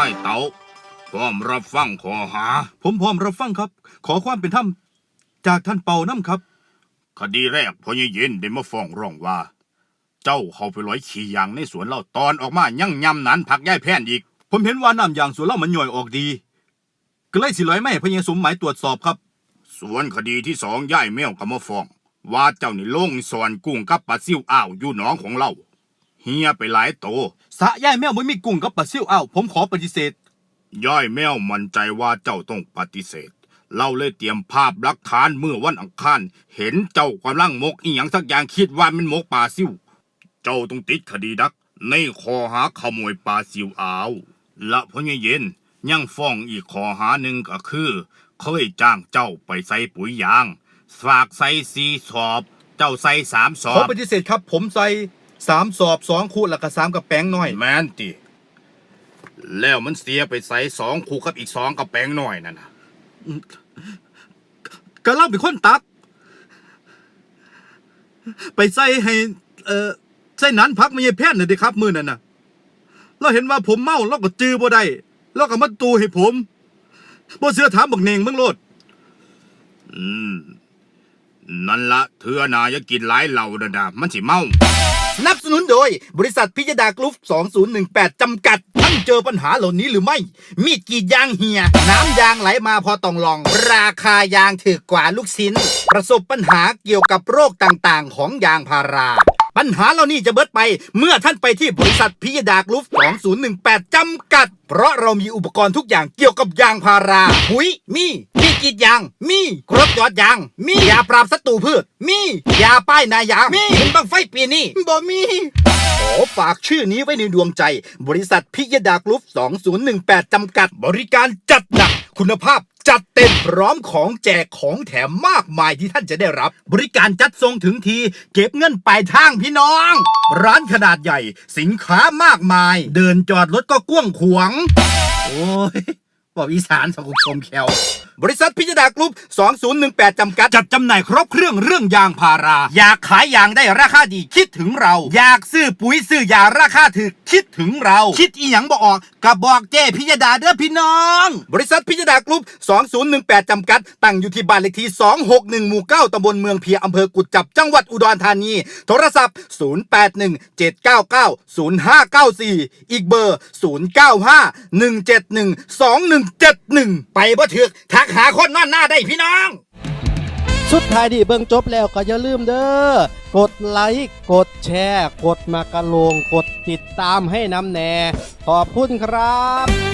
ายเต๋าพร้อมรับฟังขอหา ผมพร้อมรับฟังครับ ขอความเป็นธรรมจากท่านเป่าน้ำครับ คดีแรกพ่อใหญ่เย็นได้มาฟ้องร้องว่า เจ้าเข้าไปร้อยขี่ยางในสวนเราตอนออกมายั่งยำนั้นผักย่ายแพนอีก ผมเห็นว่าน้ำยางสวนเรามันย่อยออกดี ก็เลยสิร้อยไม่ให้พญาสมหมายตรวจสอบครับ ส่วนคดีที่สองย่ายแมวก็มาฟ้อง ว่าเจ้านี่ลงสอนกุ้งกับปลาซิวอ้าวอยู่หนองของเรา เฮียไปหลายโต สะย่ายแมวไม่มีกุ้งกับปลาซิ่วอ้าวผมขอปฏิเสธ ย่อยแมวมั่นใจว่าเจ้าต้องปฏิเสธ เราเลยเตรียมภาพหลักฐานเมื่อวันอังคาร เห็นเจ้ากำลังมกอีหยังสักอย่างคิดว่ามันมกปลาซิวเจ้าต้องติดคดีดัก ในข้อหาขโมยปลาซิวอาว และพ่อใหญ่เย็นยังฟ้องอีกข้อหาหนึ่งก็คือ เคยจ้างเจ้าไปใส่ปุ๋ยยาง ฝากใส่สีสอบ เจ้าใส่สามสอขอบ ปฏิเสธครับ ผมใส่ สามสอบสองคู่แล้วก็สามกับแป้งน้อย แมนติ แล้วมันเสียไปใส่สองคู่กับอีกสองกับแปลงหน่อยนั่นนะก็เล่าเป็นคนตัก ไปใส่ให้ เอ่อใส่หนันพักไม่ใช่แพทย์น่ะเดิครับ มือนั่นน่ะเราเห็นว่าผมเมาเราก็จื้อบ่ได้เราก็มาตูให้ผมบ่เสือถามบักเนงมึงโลด อืม นั่นละเธอนาอย่ากินหลายเหล่าดะนะมันสิเมา สนับสนุนโดยบริษัทพิจดากรุ๊ป2018 จำกัด ท่านเจอปัญหาเหล่านี้หรือไม่ มีดกรีดยางเหีย น้ำยางไหลมาพอต้องลอง ราคายางถือกว่าลูกชิ้น ประสบปัญหาเกี่ยวกับโรคต่างๆ ของยางพารา ปัญหาเหล่านี้จะเบิดไปเมื่อท่านไปที่บริษัทพิยดากรุ๊ป2018 จำกัด เพราะเรามีอุปกรณ์ทุกอย่างเกี่ยวกับยางพารา หุยมี กรีดยาง มีครบยอดยาง มียาปราบศัตรูพืช มียาป้ายนายาง มีเห็นบังไฟปีนี้บ่มีขอฝากชื่อนี้ไว้ในดวงใจ บริษัทพิยดากรุ๊ป2018 จำกัด บริการจัดหนัก คุณภาพจัดเต็มพร้อมของแจกของแถมมากมายที่ท่านจะได้รับ บริการจัดส่งถึงที เก็บเงินปลายทางพี่น้อง ร้านขนาดใหญ่ สินค้ามากมาย เดินจอดรถก็กว้างขวาง โอ้ยบอกอีสานสังคมแคว บริษัทพิจดากรุ๊ป 2018 จำกัด จัดจำหน่ายครบเครื่องเรื่องยางพารา อยากขายยางได้ราคาดีคิดถึงเรา อยากซื้อปุ๋ยซื้อยาราคาถูกคิดถึงเรา คิดอีหยังบออกกับบอกเจ้พิจดาเด้อพี่น้อง บริษัทพิจดากรุ๊ป 2018 จำกัด ตั้งอยู่ที่บ้านเลขที่ 261 หมู่ 9ตำบลเมืองเพียอำเภอกุดจับ จังหวัดอุดรธานี โทรศัพท์ 0817990594 อีกเบอร์ 0951712171 ไปบ่ถึกทักหาคนนอนหน้าได้พี่น้อง สุดท้ายดีเบิ่งจบแล้วก็อย่าลืมเด้อ กดไลค์ กดแชร์ กดมากระโลง กดติดตามให้น้ำแน่ ขอบคุณครับ